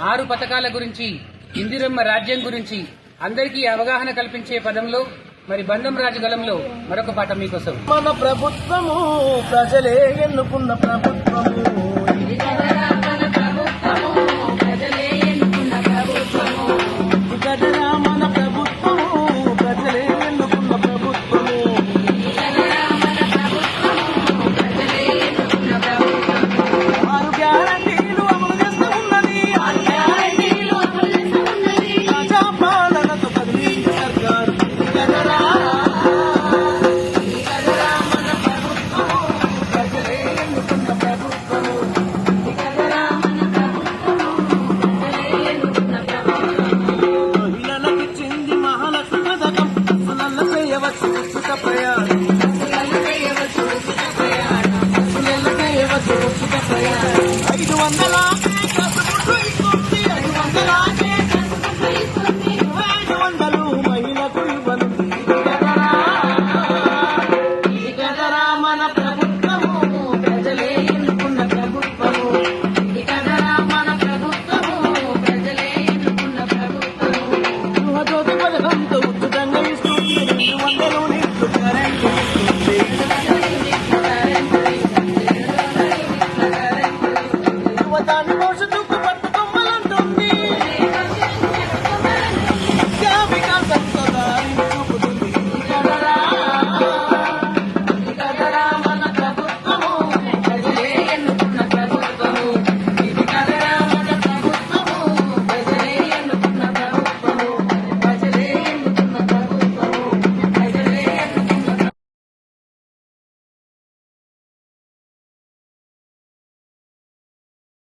ఆరు పథకాల గురించి ఇందిరమ్మ రాజ్యం గురించి అందరికీ అవగాహన కల్పించే పదంలో మరి బంధం రాజగలంలో మరొక పాట మీకోసం. మన ప్రభుత్వము ప్రజలే ఎన్నుకున్న ప్రభుత్వము. ప్రయాణం ఐదు వందల? to do